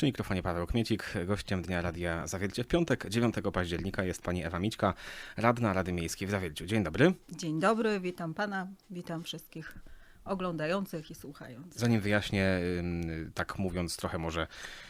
Przy mikrofonie Paweł Kmiecik. Gościem Dnia Radia Zawiercie w piątek, 9 października jest pani Ewa Mićka, radna Rady Miejskiej w Zawierciu. Dzień dobry. Dzień dobry, witam pana, witam wszystkich oglądających i słuchających. Zanim wyjaśnię, tak mówiąc trochę może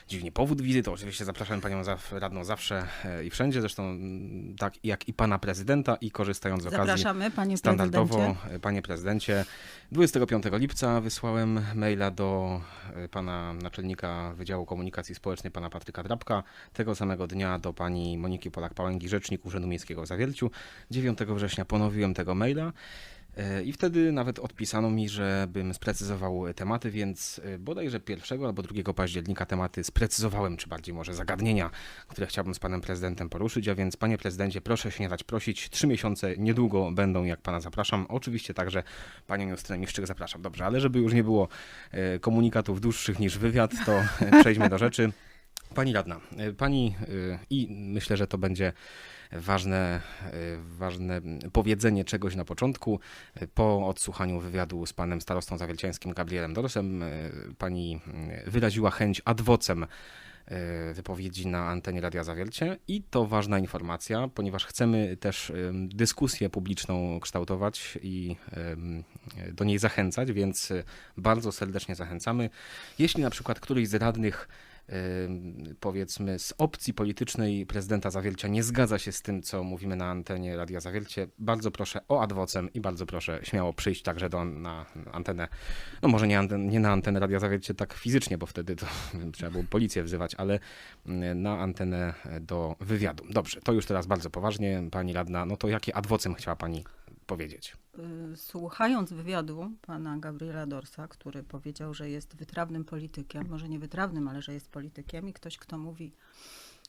dziwnie powód wizyty, oczywiście zapraszam panią radną zawsze e, i wszędzie, zresztą mm, tak jak i pana prezydenta i korzystając z okazji Zapraszamy, panie standardowo, prezydencie. panie prezydencie, 25 lipca wysłałem maila do e, pana naczelnika Wydziału Komunikacji Społecznej, pana Patryka Drabka, tego samego dnia do pani Moniki Polak-Pałęgi, rzecznik Urzędu Miejskiego w Zawierciu. 9 września ponowiłem tego maila. E, I wtedy nawet odpisano mi, żebym sprecyzował tematy, więc e, bodajże 1 albo 2 października tematy sprecyzowałem, czy bardziej może zagadnienia, które chciałbym z panem prezydentem poruszyć. A więc, panie prezydencie, proszę się nie dać prosić. Trzy miesiące niedługo będą, jak pana zapraszam. Oczywiście także panią Justynę Miszczyk zapraszam. Dobrze, ale żeby już nie było e, komunikatów dłuższych niż wywiad, to przejdźmy do rzeczy. Pani radna, e, pani e, i myślę, że to będzie ważne, e, ważne powiedzenie czegoś na początku. Po odsłuchaniu wywiadu z panem starostą zawielciańskim Gabrielem Dorsem pani wyraziła chęć adwocem wypowiedzi na antenie Radia Zawiercie i to ważna informacja, ponieważ chcemy też dyskusję publiczną kształtować i do niej zachęcać, więc bardzo serdecznie zachęcamy. Jeśli na przykład któryś z radnych powiedzmy z opcji politycznej prezydenta Zawiercia nie zgadza się z tym, co mówimy na antenie Radia Zawiercie, bardzo proszę o adwocem i bardzo proszę śmiało przyjść także do, na antenę, no może nie, anten, nie na antenę Radia Zawiercie tak fizycznie, bo wtedy to trzeba było policję wzywać, ale mm, na antenę do wywiadu. Dobrze, to już teraz bardzo poważnie, pani radna, no to jakie adwocem chciała pani powiedzieć? Y, Słuchając wywiadu pana Gabriela Dorsa, który powiedział, że jest wytrawnym politykiem, może nie wytrawnym, ale że jest politykiem i ktoś, kto mówi,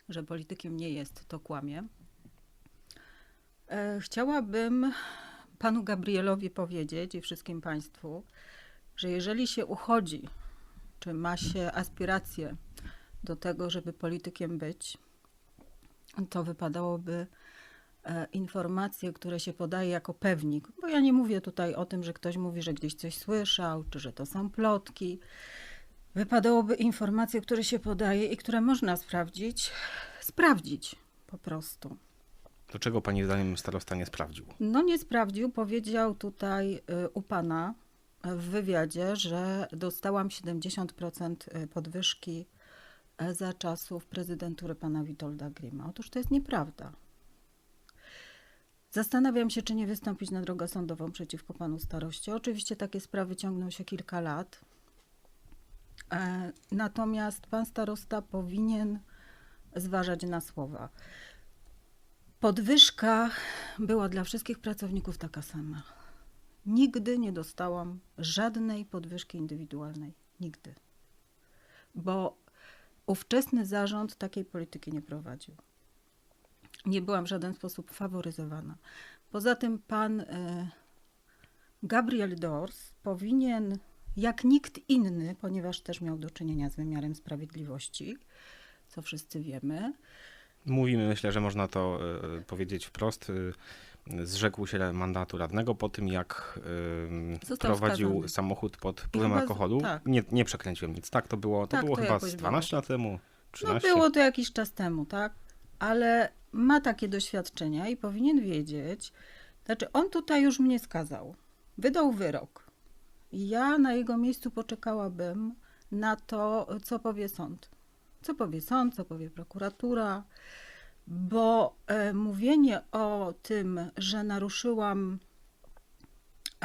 że politykiem nie jest, to kłamie. E, Chciałabym panu Gabrielowi powiedzieć i wszystkim państwu, że jeżeli się uchodzi, czy ma się aspiracje do tego, żeby politykiem być, to wypadałoby informacje, które się podaje jako pewnik, bo ja nie mówię tutaj o tym, że ktoś mówi, że gdzieś coś słyszał, czy że to są plotki. Wypadałoby informacje, które się podaje i które można sprawdzić, sprawdzić po prostu. Do czego pani zdaniem starosta nie sprawdził? No nie sprawdził, powiedział tutaj y, u pana w wywiadzie, że dostałam 70% podwyżki e, za czasów prezydentury pana Witolda Grima. Otóż to jest nieprawda. Zastanawiam się, czy nie wystąpić na drogę sądową przeciwko panu staroście. Oczywiście takie sprawy ciągną się kilka lat. E, Natomiast pan starosta powinien zważać na słowa. Podwyżka była dla wszystkich pracowników taka sama. Nigdy nie dostałam żadnej podwyżki indywidualnej. Nigdy. Bo ówczesny zarząd takiej polityki nie prowadził. Nie byłam w żaden sposób faworyzowana. Poza tym pan e, Gabriel Dors powinien, jak nikt inny, ponieważ też miał do czynienia z wymiarem sprawiedliwości, co wszyscy wiemy, Mówimy, myślę, że można to e, powiedzieć wprost. e, Zrzekł się mandatu radnego po tym, jak Został prowadził skazany. samochód pod wpływem alkoholu. tak. Nie, nie przekręciłem nic. Tak, to było, to Tak, było to chyba jakoś z było. 12 lat temu, No 13. było to jakiś czas temu, tak? Ale ma takie doświadczenia i powinien wiedzieć, znaczy on tutaj już mnie skazał. Wydał wyrok. Ja na jego miejscu poczekałabym na to, co powie sąd. Co powie sąd, co powie prokuratura, bo e, mówienie o tym, że naruszyłam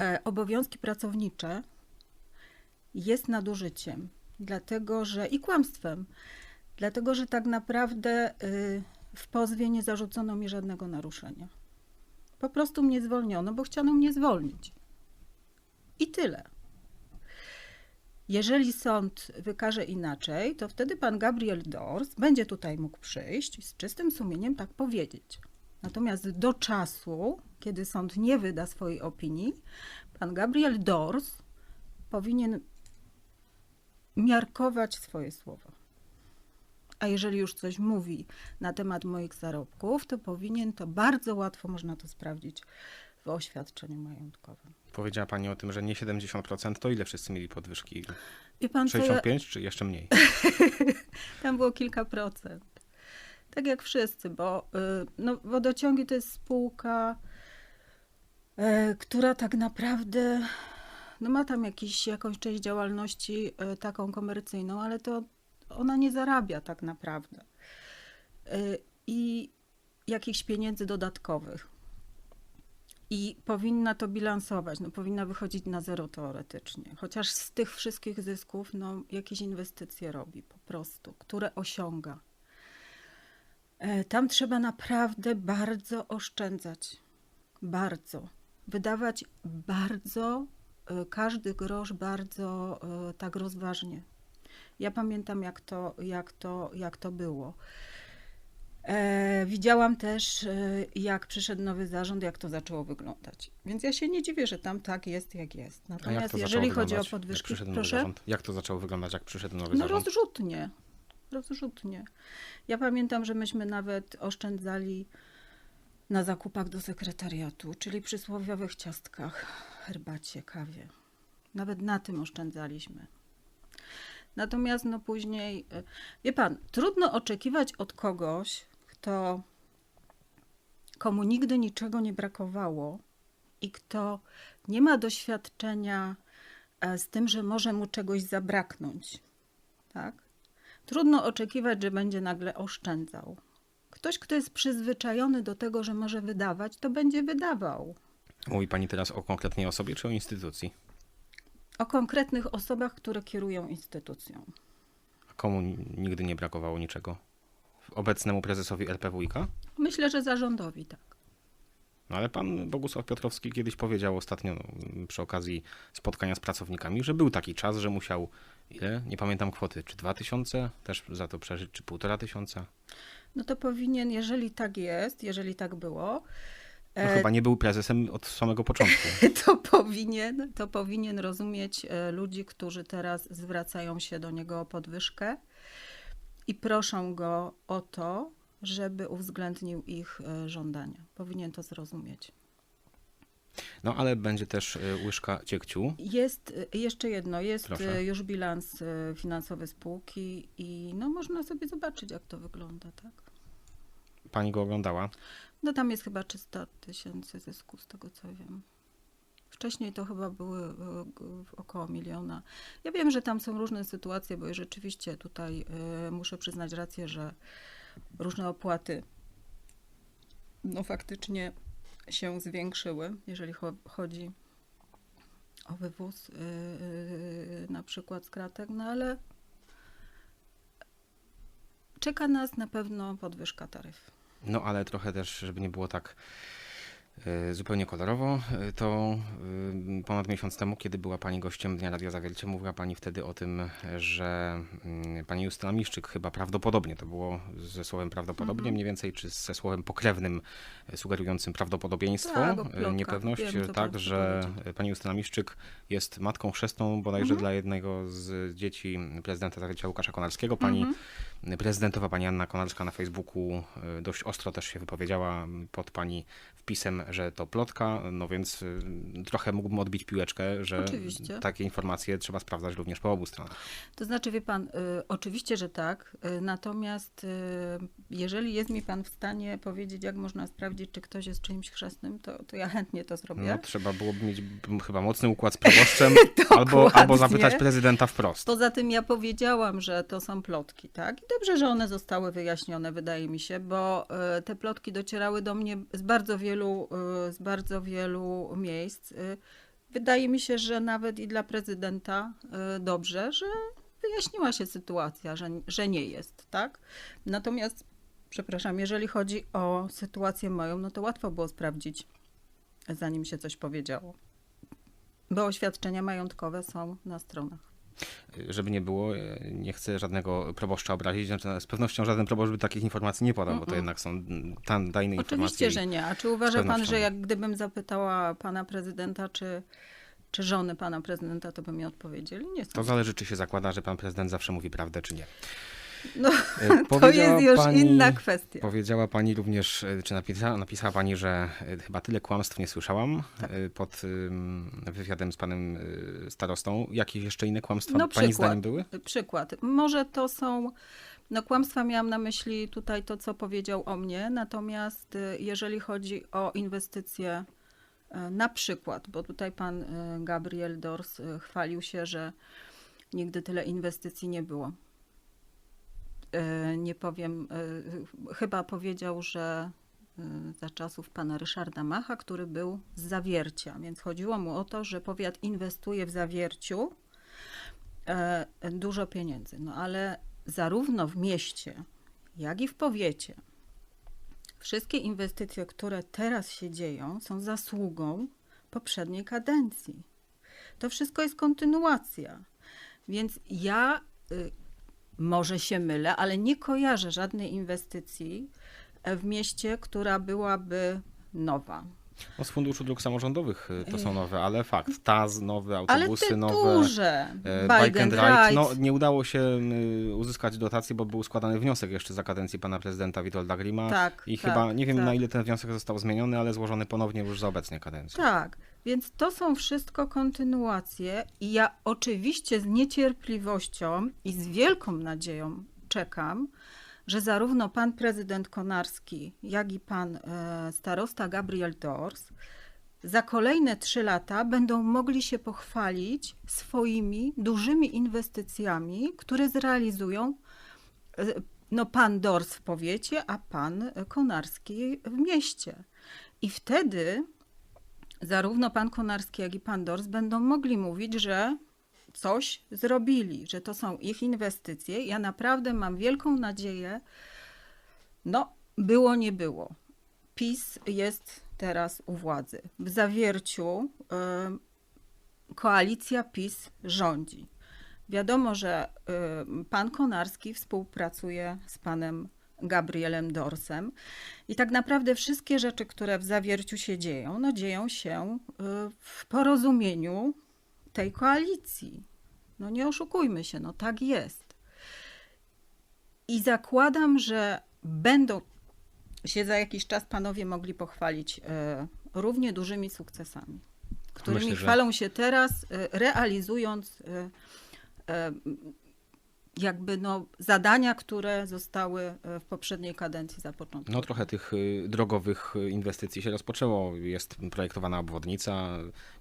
e, obowiązki pracownicze, jest nadużyciem, dlatego że i kłamstwem, dlatego że tak naprawdę y, w pozwie nie zarzucono mi żadnego naruszenia. Po prostu mnie zwolniono, bo chciano mnie zwolnić. I tyle. Jeżeli sąd wykaże inaczej, to wtedy pan Gabriel Dors będzie tutaj mógł przyjść i z czystym sumieniem tak powiedzieć. Natomiast do czasu, kiedy sąd nie wyda swojej opinii, pan Gabriel Dors powinien miarkować swoje słowa. A jeżeli już coś mówi na temat moich zarobków, to powinien to bardzo łatwo można to sprawdzić w oświadczeniu majątkowym. Powiedziała Pani o tym, że nie 70%, to ile wszyscy mieli podwyżki? Wie pan, co ja, 65 czy jeszcze mniej? tam było kilka procent. Tak jak wszyscy, bo y, no, wodociągi to jest spółka, y, która tak naprawdę no, ma tam jakiś, jakąś część działalności y, taką komercyjną, ale to ona nie zarabia tak naprawdę. Y, I jakichś pieniędzy dodatkowych. I powinna to bilansować, no powinna wychodzić na zero teoretycznie. Chociaż z tych wszystkich zysków, no jakieś inwestycje robi po prostu, które osiąga. E, Tam trzeba naprawdę bardzo oszczędzać. Bardzo. Wydawać bardzo, e, każdy grosz bardzo e, tak rozważnie. Ja pamiętam, jak to, jak to, jak to było. E, widziałam też, e, jak przyszedł nowy zarząd, jak to zaczęło wyglądać. Więc ja się nie dziwię, że tam tak jest, jak jest. Jak Natomiast to jeżeli chodzi o jak podwyżki, nowy proszę. zarząd? Jak to zaczęło wyglądać, jak przyszedł nowy No zarząd? rozrzutnie. Rozrzutnie. Ja pamiętam, że myśmy nawet oszczędzali na zakupach do sekretariatu, czyli przysłowiowych ciastkach, herbacie, kawie. Nawet na tym oszczędzaliśmy. Natomiast no później, y, wie pan, trudno oczekiwać od kogoś, kto, komu nigdy niczego nie brakowało i kto nie ma doświadczenia e, z tym, że może mu czegoś zabraknąć. Tak? Trudno oczekiwać, że będzie nagle oszczędzał. Ktoś, kto jest przyzwyczajony do tego, że może wydawać, to będzie wydawał. Mówi Pani teraz o konkretnej osobie czy o instytucji? O konkretnych osobach, które kierują instytucją. A komu nigdy nie brakowało niczego? Obecnemu prezesowi RPWiK? Myślę, że zarządowi tak. No ale pan Bogusław Piotrowski kiedyś powiedział ostatnio no, przy okazji spotkania z pracownikami, że był taki czas, że musiał, ile? Nie pamiętam kwoty, czy dwa tysiące też za to przeżyć, czy półtora tysiąca? No to powinien, jeżeli tak jest, jeżeli tak było, No e, chyba nie był prezesem od samego początku. to powinien, to powinien rozumieć e, ludzi, którzy teraz zwracają się do niego o podwyżkę i proszą go o to, żeby uwzględnił ich e, żądania. Powinien to zrozumieć. No ale będzie też łyżka ciekciu. Jest jeszcze jedno, jest Proszę. już bilans finansowy spółki i no można sobie zobaczyć, jak to wygląda, tak? Pani go oglądała. No tam jest chyba 300 tysięcy zysku, z tego co wiem. Wcześniej to chyba były około miliona. Ja wiem, że tam są różne sytuacje, bo rzeczywiście tutaj e, muszę przyznać rację, że różne opłaty no faktycznie się zwiększyły, jeżeli cho- chodzi o wywóz e, e, na przykład z kratek, no ale czeka nas na pewno podwyżka taryf. No ale trochę też, żeby nie było tak y, zupełnie kolorowo, y, to y, ponad miesiąc temu, kiedy była Pani gościem Dnia Radio Zawiercie, mówiła Pani wtedy o tym, że y, Pani Justyna Miszczyk chyba prawdopodobnie, to było ze słowem prawdopodobnie Mhm. mniej więcej, czy ze słowem pokrewnym sugerującym prawdopodobieństwo, Tak, niepewność, Wiem, tak, że. Pani Justyna Miszczyk jest matką chrzestną bodajże Mhm. dla jednego z dzieci prezydenta Zawiercia Łukasza Konarskiego. Pani Mhm. Prezydentowa pani Anna Konarska na Facebooku y, dość ostro też się wypowiedziała pod pani wpisem, że to plotka, no więc y, trochę mógłbym odbić piłeczkę, że Oczywiście. takie informacje trzeba sprawdzać również po obu stronach. To znaczy, wie pan, y, oczywiście, że tak. Natomiast jeżeli jest mi pan w stanie powiedzieć, jak można sprawdzić, czy ktoś jest czyimś chrzestnym, to, to ja chętnie to zrobię. No, trzeba byłoby mieć chyba mocny układ z proboszczem albo, albo zapytać prezydenta wprost. Poza tym ja powiedziałam, że to są plotki, tak? Dobrze, że one zostały wyjaśnione, wydaje mi się, bo y, te plotki docierały do mnie z bardzo wielu, y, z bardzo wielu miejsc. Y, Wydaje mi się, że nawet i dla prezydenta dobrze, że wyjaśniła się sytuacja, że, że nie jest, tak? Natomiast, przepraszam, jeżeli chodzi o sytuację moją, no to łatwo było sprawdzić, zanim się coś powiedziało. Bo oświadczenia majątkowe są na stronach. Żeby nie było, e, nie chcę żadnego proboszcza obrazić, znaczy z pewnością żaden proboszcz by takich informacji nie podał, bo to jednak są tam tajne informacje. Oczywiście, że nie. A czy uważa pan, że jak gdybym zapytała pana prezydenta, czy, czy żony pana prezydenta, to by mi odpowiedzieli? Nie To zależy, czy się zakłada, że pan prezydent zawsze mówi prawdę, czy nie. No, E, to jest już pani- inna kwestia. Powiedziała pani również, e, czy napisała, napisała pani, że e, chyba tyle kłamstw nie słyszałam Tak. pod wywiadem z panem starostą. Jakieś jeszcze inne kłamstwa No pani przykład. zdaniem były? Przykład. Może to są. No, kłamstwa miałam na myśli tutaj to, co powiedział o mnie, natomiast jeżeli chodzi o inwestycje, na przykład, bo tutaj pan Gabriel Dors chwalił się, że nigdy tyle inwestycji nie było. Y, Nie powiem, y, chyba powiedział, że y, za czasów pana Ryszarda Macha, który był z zawiercia, więc chodziło mu o to, że powiat inwestuje w zawierciu e, dużo pieniędzy. No ale zarówno w mieście, jak i w powiecie, wszystkie inwestycje, które teraz się dzieją, są zasługą poprzedniej kadencji. To wszystko jest kontynuacja. Więc ja y, może się mylę, ale nie kojarzę żadnej inwestycji e, w mieście, która byłaby nowa. No, z Funduszu Dróg Samorządowych e, to są nowe, ale fakt. TAZ, nowe Ale autobusy, te nowe. duże, e, bike and ride. ride. No, nie udało się uzyskać dotacji, bo był składany wniosek jeszcze za kadencji pana prezydenta Witolda Grima. Tak, I tak, chyba, nie wiem tak. na ile ten wniosek został zmieniony, ale złożony ponownie już za obecnie kadencji. Tak, więc to są wszystko kontynuacje i ja oczywiście z niecierpliwością i z wielką nadzieją czekam, że zarówno pan prezydent Konarski, jak i pan e, starosta Gabriel Dors za kolejne trzy lata będą mogli się pochwalić swoimi dużymi inwestycjami, które zrealizują e, no, pan Dors w powiecie, a pan Konarski w mieście. I wtedy zarówno pan Konarski, jak i pan Dors będą mogli mówić, że coś zrobili, że to są ich inwestycje. Ja naprawdę mam wielką nadzieję. No, było, nie było. PiS jest teraz u władzy. W zawierciu y, koalicja PiS rządzi. Wiadomo, że y, pan Konarski współpracuje z panem Gabrielem Dorsem. I tak naprawdę wszystkie rzeczy, które w zawierciu się dzieją, no dzieją się y, w porozumieniu tej koalicji. No nie oszukujmy się, no tak jest. I zakładam, że będą się za jakiś czas panowie mogli pochwalić y, równie dużymi sukcesami, którymi Myślę, że- chwalą się teraz, y, realizując jakby no, zadania, które zostały e, w poprzedniej kadencji zapoczątkowane. No trochę tych y, drogowych y, inwestycji się rozpoczęło. Jest projektowana obwodnica,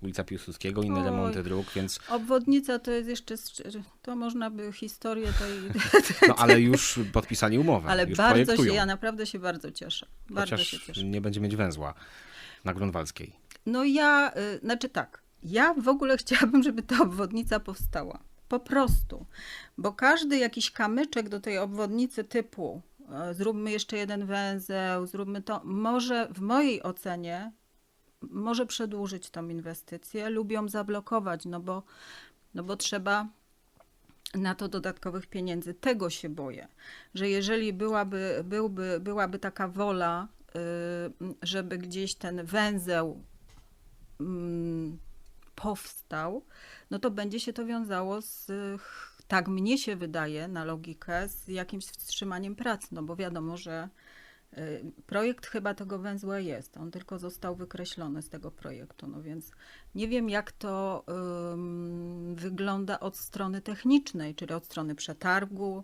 ulica Piłsudskiego, inne Oj. remonty dróg, więc Obwodnica to jest jeszcze, to można by historię tej... no ale już podpisali umowę, Ale bardzo projektują. się, ja naprawdę się bardzo cieszę. Bardzo się cieszę. nie będzie mieć węzła na Grunwaldzkiej. No ja, y, znaczy tak, ja w ogóle chciałabym, żeby ta obwodnica powstała. Po prostu. Bo każdy jakiś kamyczek do tej obwodnicy typu e, zróbmy jeszcze jeden węzeł, zróbmy to, może w mojej ocenie może przedłużyć tą inwestycję lub ją zablokować, no bo, no bo trzeba na to dodatkowych pieniędzy. Tego się boję, że jeżeli byłaby, byłby, byłaby taka wola, y, żeby gdzieś ten węzeł mm, powstał, no to będzie się to wiązało z, tak mnie się wydaje, na logikę, z jakimś wstrzymaniem prac, no bo wiadomo, że y, projekt chyba tego węzła jest, on tylko został wykreślony z tego projektu, no więc nie wiem jak to wygląda od strony technicznej, czyli od strony przetargu,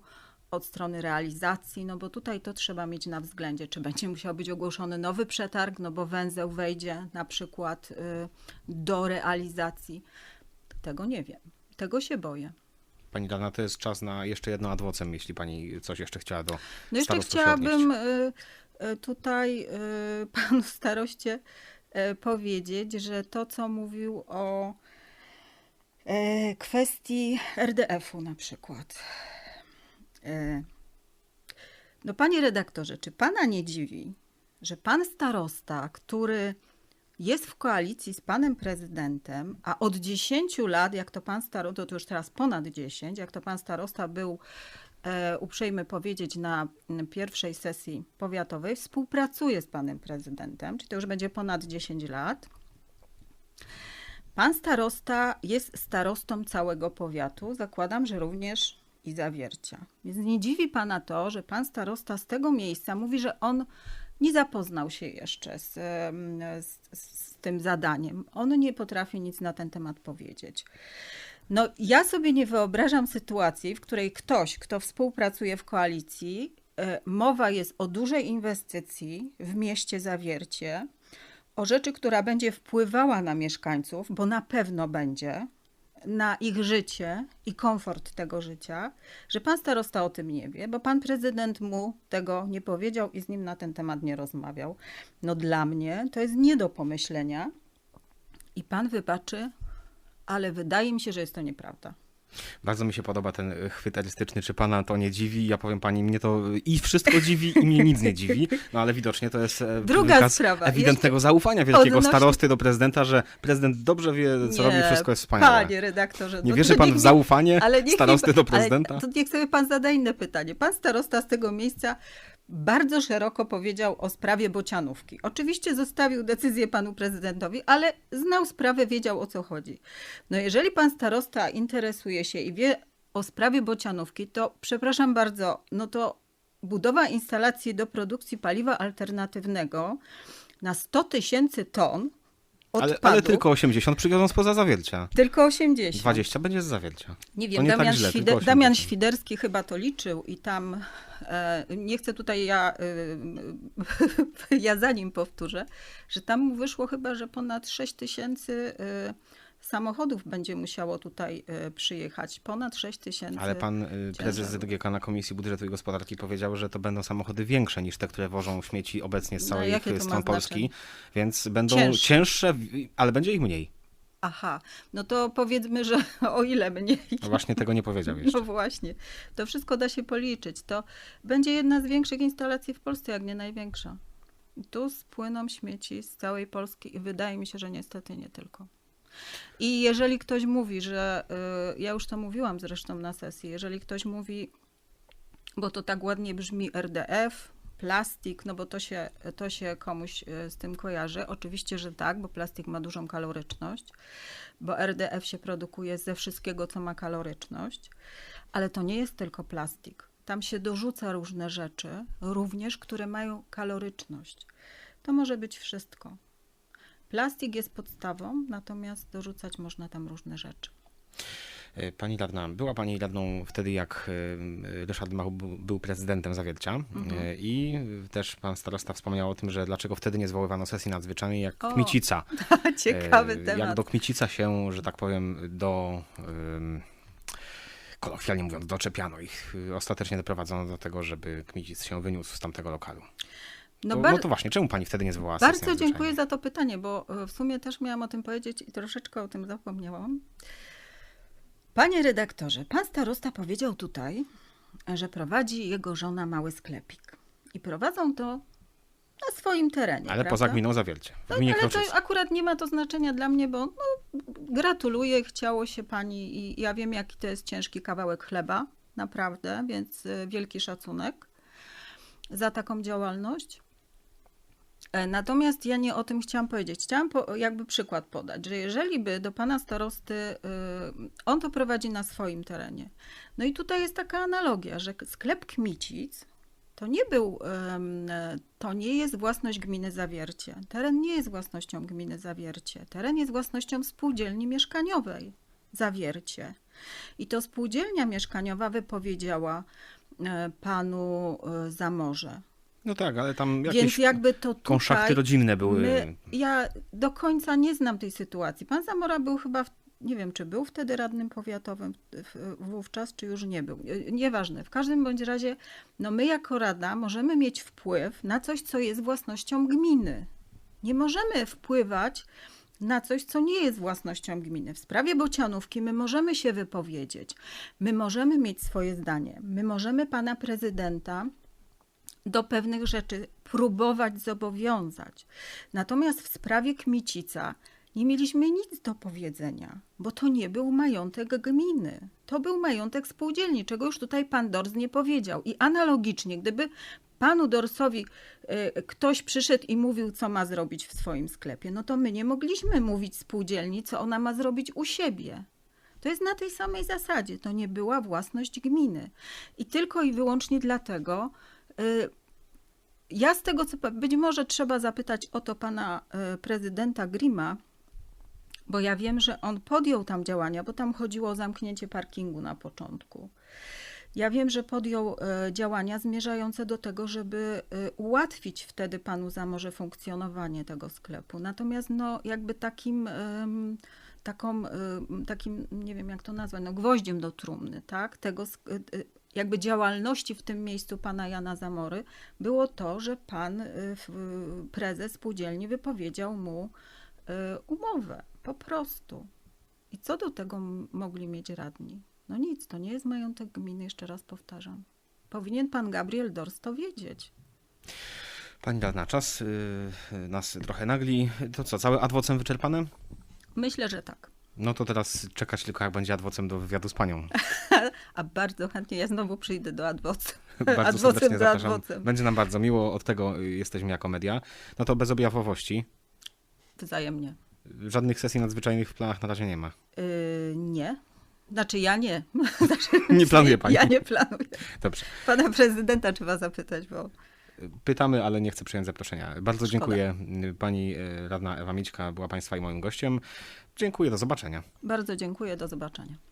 od strony realizacji, no bo tutaj to trzeba mieć na względzie, czy będzie musiał być ogłoszony nowy przetarg, no bo węzeł wejdzie na przykład y, do realizacji. Tego nie wiem. Tego się boję. Pani Dana, to jest czas na jeszcze jedno adwocem, jeśli pani coś jeszcze chciała do No jeszcze chciałabym y, y, tutaj panu staroście powiedzieć, że to, co mówił o e, kwestii RDF-u na przykład. E, No panie redaktorze, czy pana nie dziwi, że pan starosta, który jest w koalicji z panem prezydentem, a od 10 lat, jak to pan starosta, to już teraz ponad 10, jak to pan starosta był, e, uprzejmy powiedzieć, na mm, pierwszej sesji powiatowej, współpracuje z panem prezydentem, czyli to już będzie ponad 10 lat. Pan starosta jest starostą całego powiatu. Zakładam, że również i zawiercia. Więc nie dziwi pana to, że pan starosta z tego miejsca mówi, że on nie zapoznał się jeszcze z, z, z tym zadaniem. On nie potrafi nic na ten temat powiedzieć. No, ja sobie nie wyobrażam sytuacji, w której ktoś, kto współpracuje w koalicji, e, mowa jest o dużej inwestycji w mieście Zawiercie, o rzeczy, która będzie wpływała na mieszkańców, bo na pewno będzie, na ich życie i komfort tego życia, że pan starosta o tym nie wie, bo pan prezydent mu tego nie powiedział i z nim na ten temat nie rozmawiał. No dla mnie to jest nie do pomyślenia i pan wybaczy, ale wydaje mi się, że jest to nieprawda. Bardzo mi się podoba ten y, chwyt artystyczny, czy pana to nie dziwi. Ja powiem pani, mnie to y, i wszystko dziwi, i mnie nic nie dziwi. No ale widocznie to jest e, Druga sprawa. ewidentnego zaufania wielkiego odnośnie- starosty do prezydenta, że prezydent dobrze wie, co robi, wszystko jest wspaniałe. Panie redaktorze. Nie no wierzy to pan niech w zaufanie starosty mi, do prezydenta? Ale to niech sobie pan zada inne pytanie. Pan starosta z tego miejsca bardzo szeroko powiedział o sprawie bocianówki. Oczywiście zostawił decyzję panu prezydentowi, ale znał sprawę, wiedział o co chodzi. No jeżeli pan starosta interesuje się i wie o sprawie bocianówki, to przepraszam bardzo, no to budowa instalacji do produkcji paliwa alternatywnego na 100 tysięcy ton Ale, ale tylko 80 przywiozą spoza zawiercia. tylko 80. 20 będzie z zawiercia. Nie wiem, nie tak Damian, źle, Świde- tylko 80. Damian Świderski chyba to liczył i tam e, nie chcę tutaj ja, e, ja za nim powtórzę, że tam mu wyszło chyba, że ponad 6 tysięcy e, samochodów będzie musiało tutaj e, przyjechać. Ponad 6 tysięcy. Ale pan y, prezes. ZGK na Komisji Budżetu i Gospodarki powiedział, że to będą samochody większe niż te, które wożą śmieci obecnie z No, całej ma stron Polski, więc będą Cięższe. cięższe, ale będzie ich mniej. Aha, no to powiedzmy, że o ile mniej. No właśnie tego nie powiedział jeszcze. No właśnie, to wszystko da się policzyć. To będzie jedna z większych instalacji w Polsce, jak nie największa. I Tu spłyną śmieci z całej Polski i wydaje mi się, że niestety nie tylko. I jeżeli ktoś mówi, że y, ja już to mówiłam zresztą na sesji, jeżeli ktoś mówi, bo to tak ładnie brzmi RDF, plastik, no bo to się, to się komuś y, z tym kojarzy. Oczywiście, że tak, bo plastik ma dużą kaloryczność, bo RDF się produkuje ze wszystkiego, co ma kaloryczność, ale to nie jest tylko plastik. Tam się dorzuca różne rzeczy, również które mają kaloryczność. To może być wszystko. Plastik jest podstawą, natomiast dorzucać można tam różne rzeczy. Y, Pani radna, była pani radną wtedy, jak y, Ryszard Mach był- prezydentem Zawiercia Mhm. i też pan starosta wspomniał o tym, że dlaczego wtedy nie zwoływano sesji nadzwyczajnej jak O, Kmicica. Ciekawy E, temat. Jak do Kmicica się, że tak powiem, do... ym, kolokwialnie mówiąc, doczepiano ich. Ostatecznie doprowadzono do tego, żeby Kmicic się wyniósł z tamtego lokalu. No, no to właśnie, czemu pani wtedy nie zwołała Bardzo dziękuję za to pytanie, bo e, w sumie też miałam o tym powiedzieć i troszeczkę o tym zapomniałam. Panie redaktorze, pan starosta powiedział tutaj, że prowadzi jego żona mały sklepik. I prowadzą to na swoim terenie. Ale prawda? poza gminą Zawiercie, w No, gminie ale Kroczyce. to akurat nie ma to znaczenia dla mnie, bo no, gratuluję, chciało się pani i ja wiem, jaki to jest ciężki kawałek chleba, naprawdę, więc y, wielki szacunek za taką działalność. E, Natomiast ja nie o tym chciałam powiedzieć. Chciałam po, jakby przykład podać, że jeżeli by do pana starosty, y, on to prowadzi na swoim terenie. No i tutaj jest taka analogia, że sklep Kmicic to nie był, e, to nie jest własność gminy Zawiercie. Teren nie jest własnością gminy Zawiercie. Teren jest własnością spółdzielni mieszkaniowej Zawiercie. I to spółdzielnia mieszkaniowa wypowiedziała e, panu e, za morze. No tak, ale tam Więc jakieś jakby to tutaj... konszachty rodzinne były. My, ja do końca nie znam tej sytuacji. Pan Zamora był chyba, w, nie wiem, czy był wtedy radnym powiatowym wówczas, czy już nie był. Nieważne. W każdym bądź razie, no my jako rada możemy mieć wpływ na coś, co jest własnością gminy. Nie możemy wpływać na coś, co nie jest własnością gminy. W sprawie bocianówki my możemy się wypowiedzieć. My możemy mieć swoje zdanie. My możemy pana prezydenta do pewnych rzeczy próbować zobowiązać. Natomiast w sprawie Kmicica nie mieliśmy nic do powiedzenia, bo to nie był majątek gminy. To był majątek spółdzielni, czego już tutaj pan Dors nie powiedział. I analogicznie, gdyby panu Dorsowi y, ktoś przyszedł i mówił, co ma zrobić w swoim sklepie, no to my nie mogliśmy mówić spółdzielni, co ona ma zrobić u siebie. To jest na tej samej zasadzie. To nie była własność gminy. I tylko i wyłącznie dlatego, ja z tego co być może trzeba zapytać o to pana y, prezydenta Grima, bo ja wiem, że on podjął tam działania, bo tam chodziło o zamknięcie parkingu na początku. Ja wiem, że podjął e, działania zmierzające do tego, żeby ułatwić wtedy panu Zamorze funkcjonowanie tego sklepu. Natomiast no, jakby takim, taką, takim, nie wiem jak to nazwać, no, gwoździem do trumny, tak? Tego jakby działalności w tym miejscu pana Jana Zamory było to, że pan w- prezes spółdzielni wypowiedział mu e, umowę. Po prostu. I co do tego mogli mieć radni? No nic, to nie jest majątek gminy, jeszcze raz powtarzam. Powinien pan Gabriel Dors to wiedzieć. Pani radna, czas y, y, nas trochę nagli. To co, cały adwocem wyczerpane? Myślę, że tak. No to teraz czekać tylko jak będzie adwocem do wywiadu z panią. A bardzo chętnie ja znowu przyjdę do adwocy. Bardzo Adwocem serdecznie za zapraszam. adwocem. Będzie nam bardzo miło, od tego jesteśmy jako media. No to bez objawowości. Wzajemnie. Żadnych sesji nadzwyczajnych w planach na razie nie ma. Yy, nie. Znaczy ja nie. Znaczy, Nie planuje pani. Ja nie planuję. Dobrze. Pana prezydenta trzeba zapytać, bo Pytamy, ale nie chcę przyjąć zaproszenia. Bardzo Szkoda. dziękuję. Pani y, radna Ewa Mićka była państwa i moim gościem. Dziękuję, do zobaczenia. bardzo dziękuję. Do zobaczenia.